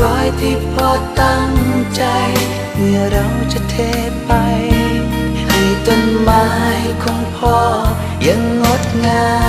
รอยที่พ่อตั้งใจ เมื่อเราจะเทไป ให้ต้นไม้ของพ่อยังงดงาม